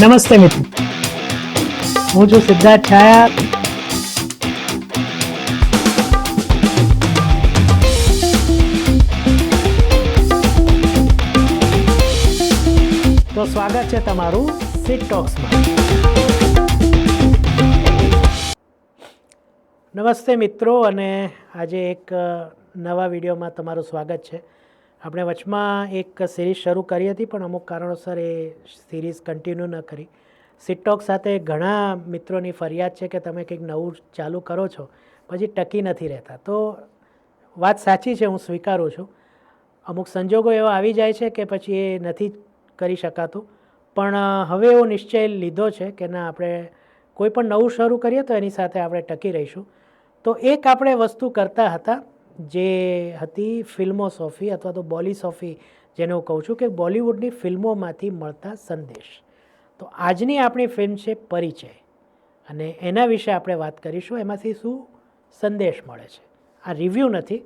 નમસ્તે મિત્રો. હું છું સિદ્ધાર્થ છાયા. તો સ્વાગત છે તમારું સિટ ટોક્સમાં નમસ્તે મિત્રો, અને આજે એક નવા વિડીયોમાં તમારું સ્વાગત છે. આપણે વચમાં એક સિરીઝ શરૂ કરી હતી, પણ અમુક કારણોસર એ સિરીઝ કન્ટિન્યુ ન કરી. સિટોક સાથે ઘણા મિત્રોની ફરિયાદ છે કે તમે કંઈક નવું ચાલુ કરો છો, પછી ટકી નથી રહેતા. તો વાત સાચી છે, હું સ્વીકારું છું. અમુક સંજોગો એવા આવી જાય છે કે પછી એ નથી કરી શકાતું. પણ હવે એવો નિશ્ચય લીધો છે કે ના, આપણે કોઈ પણ નવું શરૂ કરીએ તો એની સાથે આપણે ટકી રહીશું. તો એક આપણે વસ્તુ કરતા હતા જે હતી ફિલ્મોસોફી અથવા તો બોલીસોફી જેને હું કહું છું કે બોલિવૂડની ફિલ્મોમાંથી મળતા સંદેશ. તો આજની આપણી ફિલ્મ છે પરિચય. અને એના વિશે આપણે વાત કરીશું, એમાંથી શું સંદેશ મળે છે. આ રિવ્યૂ નથી,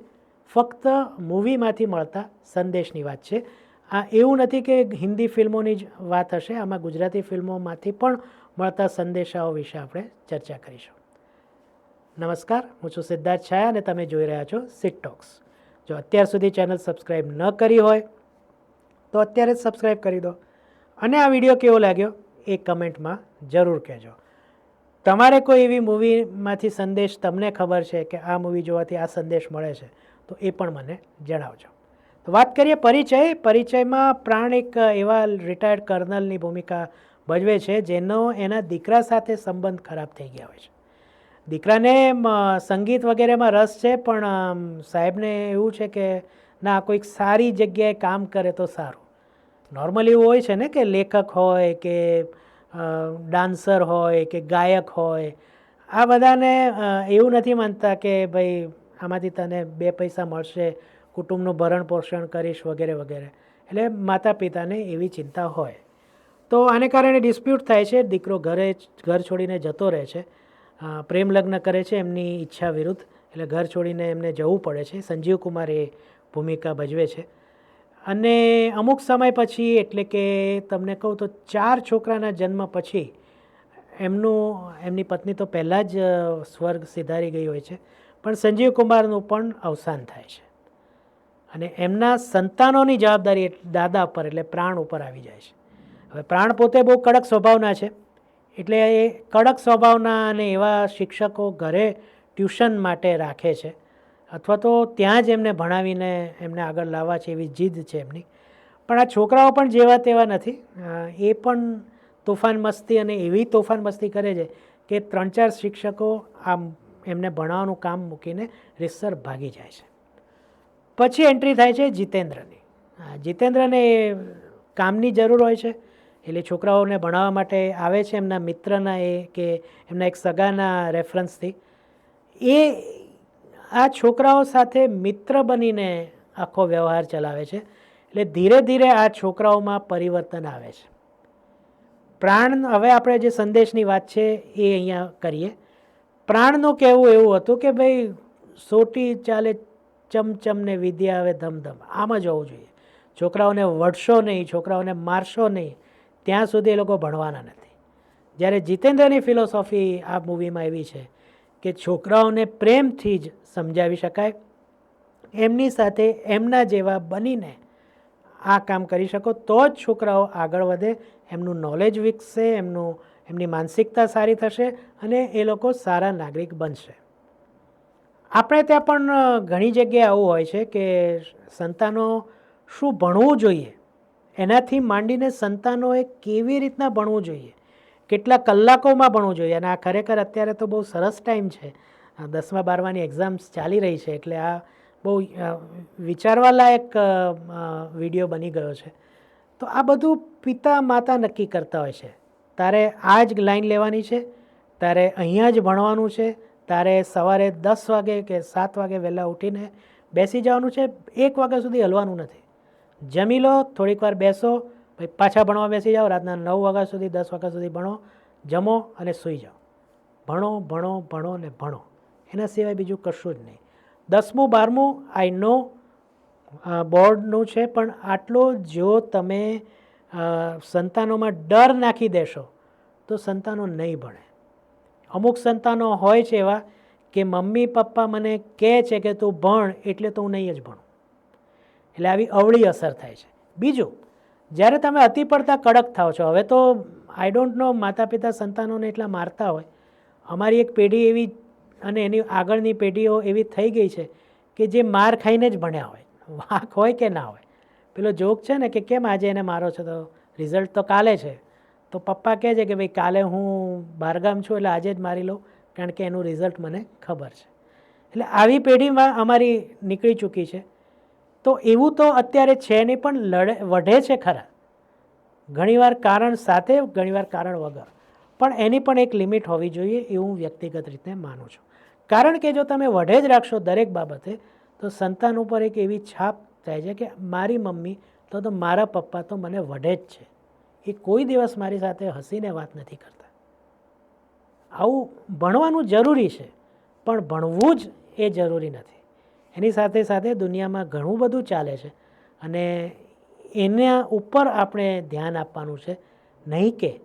ફક્ત મૂવીમાંથી મળતા સંદેશની વાત છે. આ એવું નથી કે હિન્દી ફિલ્મોની જ વાત હશે, આમાં ગુજરાતી ફિલ્મોમાંથી પણ મળતા સંદેશાઓ વિશે આપણે ચર્ચા કરીશું. નમસ્કાર, હું છું સિદ્ધાર્થ છાયા અને તમે જોઈ રહ્યા છો સિટ ટોક્સ જો અત્યાર સુધી ચેનલ સબસ્ક્રાઈબ ન કરી હોય, તો અત્યારે જ સબસ્ક્રાઈબ કરી દો. અને આ વીડિયો કેવો લાગ્યો એ કમેન્ટમાં જરૂર કહેજો. તમારે કોઈ એવી મૂવીમાંથી સંદેશ તમને ખબર છે કે આ મૂવી જોવાથી આ સંદેશ મળે છે, તો એ પણ મને જણાવજો. તો વાત કરીએ પરિચય. પરિચયમાં પ્રાણ એક એવા રિટાયર્ડ કર્નલની ભૂમિકા ભજવે છે, જેનો એના દીકરા સાથે સંબંધ ખરાબ થઈ ગયા હોય છે. દીકરાને સંગીત વગેરેમાં રસ છે, પણ સાહેબને એવું છે કે, ના, કોઈક સારી જગ્યાએ કામ કરે તો સારું. નોર્મલી એવું હોય છે ને કે લેખક હોય કે ડાન્સર હોય કે ગાયક હોય. આ બધાને એવું નથી માનતા કે, ભાઈ, આમાંથી તને બે પૈસા મળશે, કુટુંબનું ભરણ પોષણ કરીશ, વગેરે વગેરે. એટલે માતા પિતાને એવી ચિંતા હોય. તો આને કારણે ડિસ્પ્યુટ થાય છે. દીકરો ઘરે ઘર છોડીને જતો રહે છે. પ્રેમ લગ્ન કરે છે એમની ઈચ્છા વિરુદ્ધ. એટલે ઘર છોડીને એમને જવું પડે છે. સંજીવ કુમાર એ ભૂમિકા ભજવે છે. અને અમુક સમય પછી, એટલે કે તમને કહું તો ચાર છોકરાના જન્મ પછી, એમનું, એમની પત્ની તો પહેલાં જ સ્વર્ગ સિધારી ગઈ હોય છે. પણ સંજીવ કુમારનું પણ અવસાન થાય છે. અને એમના સંતાનોની જવાબદારી દાદા પર, એટલે પ્રાણ ઉપર આવી જાય છે. હવે પ્રાણ પોતે બહુ કડક સ્વભાવના છે. એટલે એ કડક સ્વભાવના અને એવા શિક્ષકો ઘરે ટ્યુશન માટે રાખે છે. અથવા તો ત્યાં જ એમને ભણાવીને એમને આગળ લાવવા છે એવી જીદ છે એમની. પણ આ છોકરાઓ પણ જેવા તેવા નથી. એ પણ તોફાન મસ્તી અને એવી તોફાન મસ્તી કરે છે કે ત્રણ ચાર શિક્ષકો આમ એમને ભણાવવાનું કામ મૂકીને રીતસર ભાગી જાય છે. પછી એન્ટ્રી થાય છે જીતેન્દ્રની. જીતેન્દ્રને એ કામની જરૂર હોય છે. એટલે છોકરાઓને ભણાવવા માટે આવે છે એમના મિત્રના એ કે એમના એક સગાના રેફરન્સથી એ આ છોકરાઓ સાથે મિત્ર બનીને આખો વ્યવહાર ચલાવે છે. એટલે ધીરે ધીરે આ છોકરાઓમાં પરિવર્તન આવે છે. પ્રાણ, હવે આપણે જે સંદેશની વાત છે એ અહીંયા કરીએ. પ્રાણનું કહેવું એવું હતું કે ભાઈ સોટી ચાલે, ચમચમ ને વિદ્યા આવે ધમધમ. આમ જ હોવું જોઈએ. છોકરાઓને વઢશો નહીં, છોકરાઓને મારશો નહીં. ત્યાં સુધી એ લોકો ભણવાના નથી. જ્યારે જીતેન્દ્રની ફિલોસોફી આ મૂવીમાં એવી છે કે છોકરાઓને પ્રેમથી જ સમજાવી શકાય, એમની સાથે એમના જેવા બનીને આ કામ કરી શકો, તો જ છોકરાઓ આગળ વધે, એમનું નોલેજ વિકસે, એમનું, એમની માનસિકતા સારી થશે અને એ લોકો સારા નાગરિક બનશે. આપણે ત્યાં પણ ઘણી જગ્યાએ આવું હોય છે કે સંતાનો શું ભણવું જોઈએ? એનાથી માંડીને સંતાનોએ કેવી રીતના ભણવું જોઈએ? કેટલા કલાકોમાં ભણવું જોઈએ? અને આ ખરેખર અત્યારે તો બહુ સરસ ટાઈમ છે. દસમા બારમાની એક્ઝામ્સ ચાલી રહી છે, એટલે આ બહુ વિચારવાલાયક વીડિયો બની ગયો છે. તો આ બધું પિતા માતા નક્કી કરતા હોય છે. તારે આ જ લાઈન લેવાની છે, તારે અહીંયા જ ભણવાનું છે, તારે સવારે દસ વાગે કે સાત વાગે વહેલા ઉઠીને બેસી જવાનું છે, એક વાગ્યા સુધી હલવાનું નથી. જમી લો, થોડીક વાર બેસો, પછી પાછા ભણવા બેસી જાઓ, રાતના નવ વાગ્યા સુધી, દસ વાગ્યા સુધી ભણો, જમો અને સૂઈ જાઓ. ભણો ભણો ભણો ને ભણો. એના સિવાય બીજું કશું જ નહીં. દસમું, બારમું આઈ નો બોર્ડનું છે, પણ આટલો જો તમે સંતાનોમાં ડર નાખી દેશો, તો સંતાનો નહીં ભણે. અમુક સંતાનો હોય છે એવા કે મમ્મી પપ્પા મને કહે છે કે તું ભણ, એટલે તો હું નહીં જ ભણું. એટલે આવી અવળી અસર થાય છે. બીજું, જ્યારે તમે અતિ પડતા કડક થાઓ છો, હવે તો આઈ ડોન્ટ નો માતા પિતા સંતાનોને એટલા મારતા હોય. અમારી એક પેઢી એવી અને એની આગળની પેઢીઓ એવી થઈ ગઈ છે કે જે માર ખાઈને જ ભણ્યા હોય. વાંક હોય કે ના હોય. પેલો જોક છે ને કે કેમ આજે એને મારો છો? તો રિઝલ્ટ તો કાલે છે. તો પપ્પા કહે છે કે ભાઈ કાલે હું બહારગામ છું, એટલે આજે જ મારી લઉં. કારણ કે એનું રિઝલ્ટ મને ખબર છે. એટલે આવી પેઢીમાં અમારી નીકળી ચૂકી છે. તો એવું તો અત્યારે છે નહીં, પણ લડે વઢે છે ખરા. ઘણીવાર કારણ સાથે, ઘણીવાર કારણ વગર. પણ એની પણ એક લિમિટ હોવી જોઈએ એવું હું વ્યક્તિગત રીતે માનું છું. કારણ કે જો તમે વઢે જ રાખશો દરેક બાબતે, તો સંતાન ઉપર એક એવી છાપ થાય છે કે મારી મમ્મી તો તો મારા પપ્પા તો મને વઢે જ છે. એ કોઈ દિવસ મારી સાથે હસીને વાત નથી કરતા. આવું ભણવાનું જરૂરી છે, પણ ભણવું જ એ જરૂરી નથી. એની સાથે સાથે દુનિયામાં ઘણું બધું ચાલે છે. અને એના ઉપર આપણે ધ્યાન આપવાનું છે. નહીં કે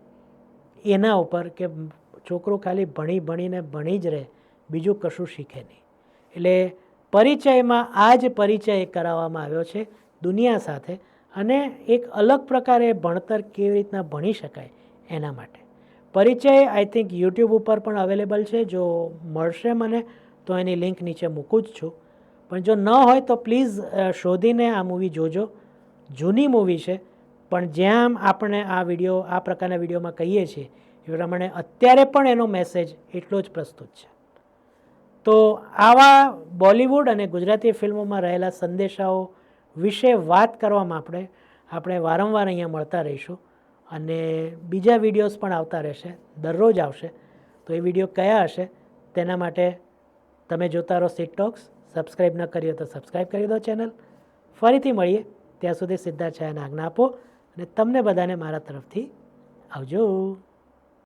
એના ઉપર કે છોકરો ખાલી ભણી ભણીને ભણી જ રહે, બીજું કશું શીખે નહીં. એટલે પરિચયમાં આ જ પરિચય કરાવવામાં આવ્યો છે દુનિયા સાથે અને એક અલગ પ્રકારે ભણતર કેવી રીતના ભણી શકાય એના માટે. પરિચય આઈ થિંક યુટ્યુબ ઉપર પણ અવેલેબલ છે. જો મળશે મને તો એની લિંક નીચે મૂકું જ છું. પણ જો ન હોય તો પ્લીઝ શોધીને આ મૂવી જોજો. જૂની મૂવી છે, પણ જેમ આપણે આ વીડિયો, આ પ્રકારના વિડીયોમાં કહીએ છીએ, એ પ્રમાણે અત્યારે પણ એનો મેસેજ એટલો જ પ્રસ્તુત છે. તો આવા બોલિવૂડ અને ગુજરાતી ફિલ્મોમાં રહેલા સંદેશાઓ વિશે વાત કરવામાં આપણે આપણે વારંવાર અહીંયા મળતા રહીશું અને બીજા વિડીયોઝ પણ આવતા રહેશે, દરરોજ આવશે. તો એ વીડિયો કયા હશે, તેના માટે તમે જોતા રહો સીટ ટોક્સ સબસ્ક્રાઈબ ન કરી તો સબસ્ક્રાઈબ કરી દો ચેનલ. ફરીથી મળીએ. ત્યાં સુધી સિદ્ધાર્થ છાયાને આજ્ઞા આપો અને તમને બધાને મારા તરફથી આવજો.